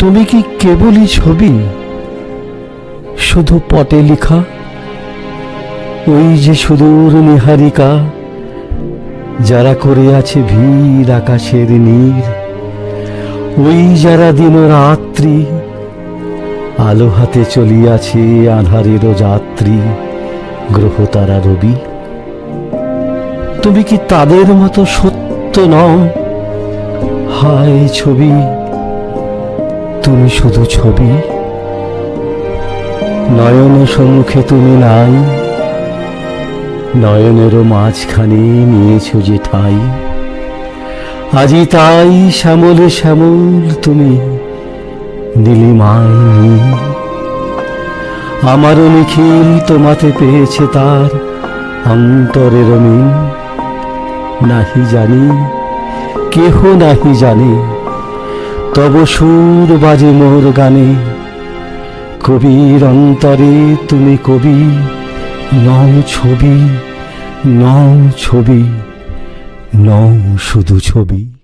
তুমি কি কেবলই ছবি? শুধু পটে লেখা? ওই যে সুদূর নিহারিকা, যারা করে আছে ভিড় আকাশের নীর। ওই যারা দিন রাত্রি আলো হাতে চলিয়াছে আধারের যাত্রী, গ্রহ তারা রবি। তুমি কি তাদের মতো সত্য নও? হায় ছবি! তুমি শুধু ছবি। নয়নের সম্মুখে তুমি নাই। নয়নেরও মাঝখানে নিয়েছো যে ঠাই। আজি তাই শ্যামলে শ্যামল তুমি নীলিমায় নীল আমারও নিখিল তোমাতে পেয়েছে তার অন্তরের মিল। নাহি জানি, কেহ নাহি জানে তব সুর বাজে মোর গানে। কবির অন্তরে তুমি কবি, নও ছবি নও ছবি, নও শুধু ছবি।